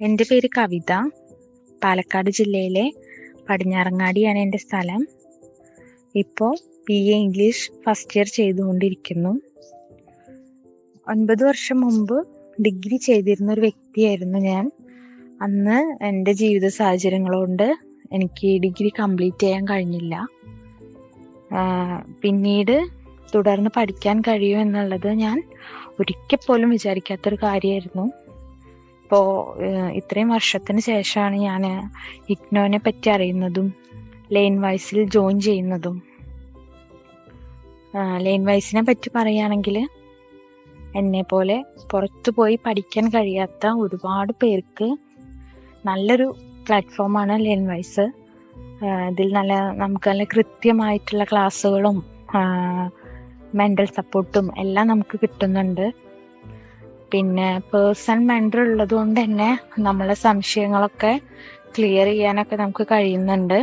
എന്റെ പേര് കവിത. പാലക്കാട് ജില്ലയിലെ പടിഞ്ഞാറങ്ങാടിയാണ് എന്റെ സ്ഥലം. ഇപ്പോൾ B A English first year ചെയ്തുകൊണ്ടിരിക്കുന്നു. ഒൻപത് വർഷം മുമ്പ് ഡിഗ്രി ചെയ്തിരുന്ന ഒരു വ്യക്തിയായിരുന്നു ഞാൻ. അന്ന് എന്റെ ജീവിത സാഹചര്യങ്ങൾ കൊണ്ട് എനിക്ക് ഡിഗ്രി കംപ്ലീറ്റ് ചെയ്യാൻ കഴിഞ്ഞില്ല. പിന്നീട് തുടർന്ന് പഠിക്കാൻ കഴിയുമെന്നുള്ളത് ഞാൻ ഒരിക്കൽ പോലും വിചാരിക്കാത്തൊരു കാര്യമായിരുന്നു. ഇപ്പോൾ ഇത്രയും വർഷത്തിന് ശേഷമാണ് ഞാൻ ഇഗ്നോനെ പറ്റി അറിയുന്നതും ലെയിൻ വൈസിൽ ജോയിൻ ചെയ്യുന്നതും. ലെയിൻ വൈസിനെ പറ്റി പറയുകയാണെങ്കിൽ എന്നെ പോലെ പുറത്തു പോയി പഠിക്കാൻ കഴിയാത്ത ഒരുപാട് പേർക്ക് നല്ലൊരു പ്ലാറ്റ്ഫോമാണ് ലെയിൻ വൈസ്. ഇതിൽ നല്ല നമുക്ക് നല്ല കൃത്യമായിട്ടുള്ള ക്ലാസ്സുകളും മെന്റൽ സപ്പോർട്ടും എല്ലാം നമുക്ക് കിട്ടുന്നുണ്ട്. പിന്നെ പേഴ്സൺ മെൻഡർ ഉള്ളത് കൊണ്ട് തന്നെ നമ്മളെ സംശയങ്ങളൊക്കെ ക്ലിയർ ചെയ്യാനൊക്കെ നമുക്ക് കഴിയുന്നുണ്ട്.